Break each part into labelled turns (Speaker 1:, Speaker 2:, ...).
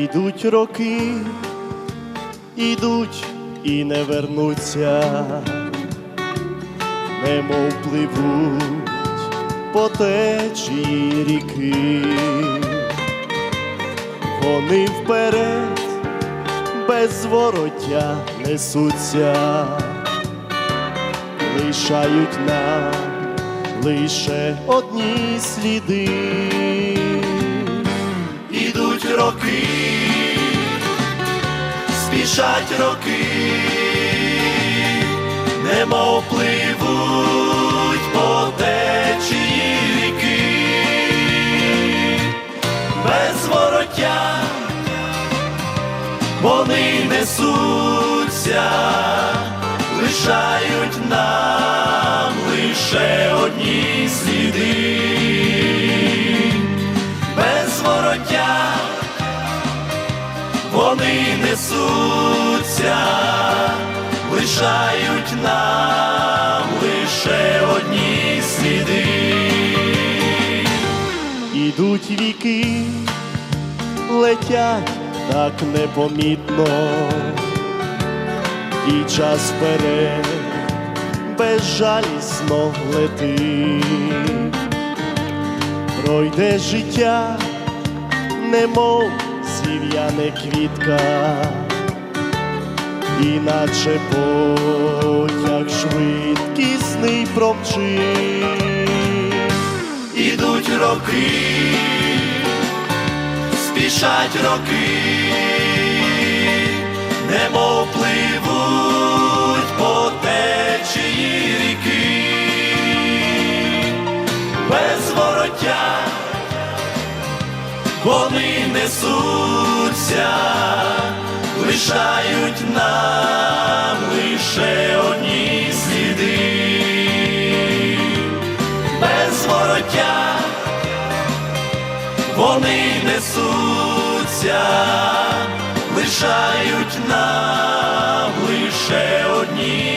Speaker 1: Ідуть роки, ідуть і не вернуться, немов пливуть по течії ріки, вони вперед без звороття несуться, лишають нам лише одні сліди. Ідуть роки, спішать роки, немов пливуть по течії ріки, без вороття вони несуться, лишають нам лише одні сліди, лишають нам лише одні сліди. Ідуть віки, летять так непомітно, і час вперед безжалісно летить, пройде життя, немов сів'яне квітка, іначе потяг швидкісний промчить. Ідуть роки, спішать роки, немов пливуть по течії ріки, без вороття вони несуться, лишають нам лише одні сліди, без вороття вони несуться, лишають нам лише одні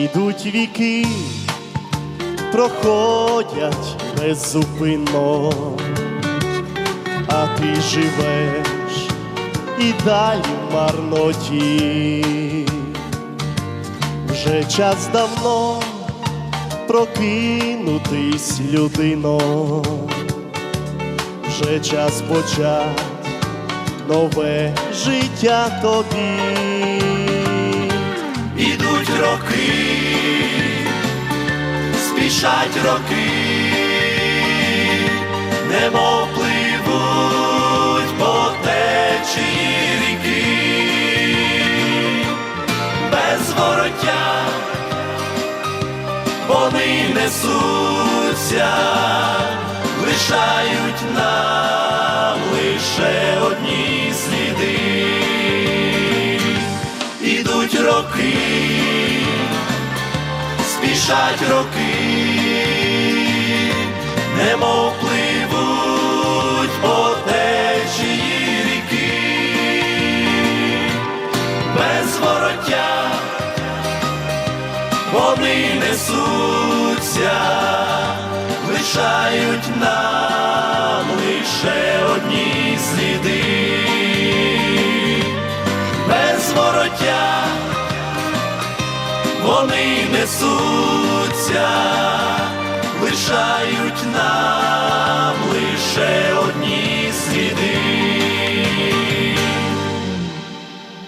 Speaker 1: Ідуть віки, проходять беззупинно, а ти живеш і далі в марноті. Вже час давно прокинутись людино, вже час почать нове життя тобі. Роки, спішать роки, немов пливуть по течії ріки, без вороття вони несуться, лишають нам лише одні сліди. Ідуть роки, спішать роки, немов пливуть по течії ріки, без вороття вони несуться, лишають нам лише одні сліди вони несуться, лишають нам